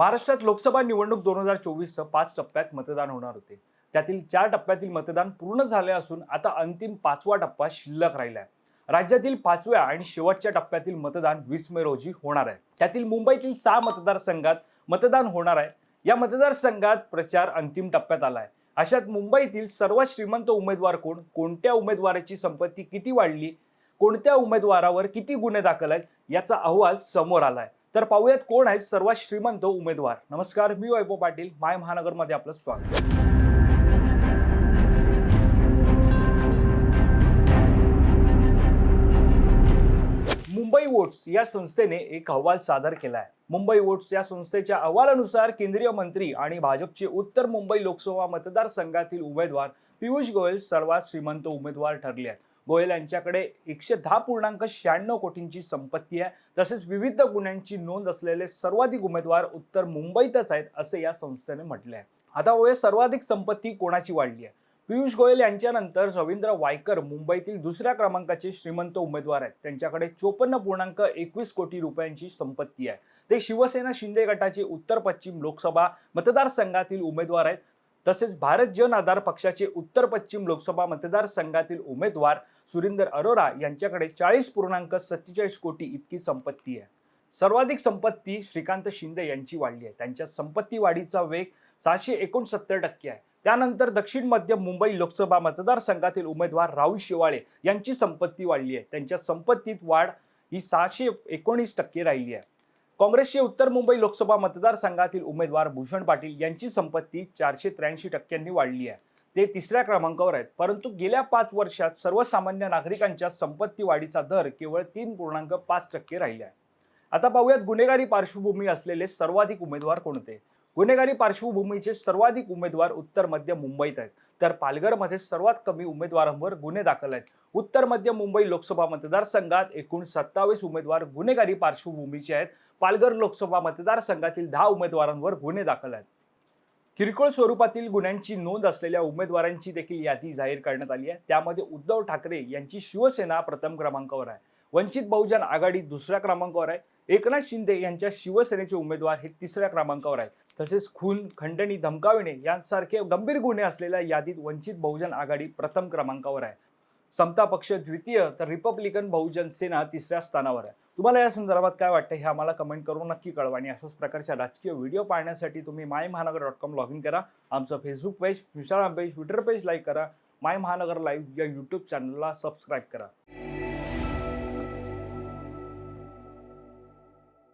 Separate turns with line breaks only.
महाराष्ट्रात लोकसभा निवडणूक दोन हजार चोवीसचं पाच टप्प्यात मतदान होणार होते. त्यातील चार टप्प्यातील मतदान पूर्ण झाले असून आता अंतिम पाचवा टप्पा शिल्लक राहिला आहे राज्यातील पाचव्या आणि शेवटच्या टप्प्यातील मतदान वीस मे रोजी होणार आहे. त्यातील मुंबईतील सहा मतदारसंघात मतदान होणार आहे. या मतदारसंघात प्रचार अंतिम टप्प्यात आला आहे अशात मुंबईतील सर्वात श्रीमंत उमेदवार कोण? कोणत्या उमेदवाराची संपत्ती किती वाढली? कोणत्या उमेदवारावर किती गुन्हे दाखल आहेत? याचा अहवाल समोर आलाय. तर पाहूयात कोण आहेत सर्वात श्रीमंत उमेदवार. नमस्कार मी वैभव पाटील माय महानगरमध्ये आपलं स्वागत. मुंबई वोट्स या संस्थेने एक अहवाल सादर केला आहे मुंबई वोट्स या संस्थेच्या अहवालानुसार केंद्रीय मंत्री आणि भाजपचे उत्तर मुंबई लोकसभा मतदारसंघातील उमेदवार पियुष गोयल सर्वात श्रीमंत उमेदवार ठरले आहेत. गोयल यांच्याकडे एकशे दहा पूर्णांक शहाण्णव कोटींची संपत्ती आहे. तसेच विविध गुन्ह्यांची नोंद असलेले सर्वाधिक उमेदवार उत्तर मुंबईतच आहेत असे या संस्थेने म्हटले आहे. आता ओय सर्वाधिक संपत्ती कोणाची वाढली आहे? पियुष गोयल यांच्यानंतर रवींद्र वायकर मुंबईतील दुसऱ्या क्रमांकाचे श्रीमंत उमेदवार आहेत. त्यांच्याकडे चोपन्न पूर्णांक एकवीस कोटी रुपयांची संपत्ती आहे. ते शिवसेना शिंदे गटाचे उत्तर पश्चिम लोकसभा मतदारसंघातील उमेदवार आहेत. तसेच भारत जन आधार पक्षाचे उत्तर पश्चिम लोकसभा मतदारसंघातील उमेदवार सुरिंदर अरोरा यांच्याकडे चाळीस पूर्णांक सत्तेचाळीस कोटी इतकी संपत्ती आहे. सर्वाधिक संपत्ती श्रीकांत शिंदे यांची वाढली आहे. त्यांच्या संपत्ती वाढीचा वेग सहाशे एकोणसत्तर टक्के आहे. त्यानंतर दक्षिण मध्य मुंबई लोकसभा मतदारसंघातील उमेदवार राहुल शेवाळे यांची संपत्ती वाढली आहे. त्यांच्या संपत्तीत वाढ ही सहाशे एकोणीस टक्के राहिली आहे. काँग्रेसचे उत्तर मुंबई लोकसभा मतदारसंघातील उमेदवार भूषण पाटील यांची संपत्ती चारशे त्र्याऐंशी टक्क्यांनी वाढली आहे. ते तिसऱ्या क्रमांकावर आहेत. परंतु गेल्या पाच वर्षात सर्वसामान्य नागरिकांच्या संपत्ती वाढीचा दर केवळ तीन पूर्णांक पाच टक्के राहिला आहे. आता पाहूयात गुन्हेगारी पार्श्वभूमी असलेले सर्वाधिक उमेदवार कोणते? गुन्हेगारी पार्श्वभूमीचे सर्वाधिक उमेदवार उत्तर मध्य मुंबईत आहेत. तर पालघरमध्ये सर्वात कमी उमेदवारांवर गुन्हे दाखल आहेत. उत्तर मध्य मुंबई लोकसभा मतदारसंघात एकूण सत्तावीस उमेदवार गुन्हेगारी पार्श्वभूमीचे आहेत. पालघर लोकसभा मतदारसंघातील दहा उमेदवारांवर गुन्हे दाखल आहेत. किरकोळ स्वरूपातील गुन्ह्यांची नोंद असलेल्या उमेदवारांची देखील यादी जाहीर करण्यात आली आहे. त्यामध्ये उद्धव ठाकरे यांची शिवसेना प्रथम क्रमांकावर आहे. वंचित बहुजन आघाडी दुसऱ्या क्रमांकावर आहे. एकनाथ शिंदे यांच्या शिवसेनेचे उमेदवार हे तिसऱ्या क्रमांकावर आहेत तसेच खून खंडणी धमकाविणे यांसारखे गंभीर गुन्हे असलेल्या यादीत वंचित बहुजन आघाडी प्रथम क्रमांकावर आहे. समता पक्ष द्वितीय तर रिपब्लिकन बहुजन सेना तिसऱ्या स्थानावर आहे. तुम्हाला या संदर्भात काय वाटतं हे आम्हाला कमेंट करून नक्की कळवा आणि अशाच प्रकारच्या राजकीय व्हिडिओ पाहण्यासाठी तुम्ही माय महानगर डॉट कॉम लॉग इन करा. आमचं Facebook page Instagram page Twitter page like करा. माय महानगर लाईव्ह या यूट्यूब चॅनलला सबस्क्राईब करा.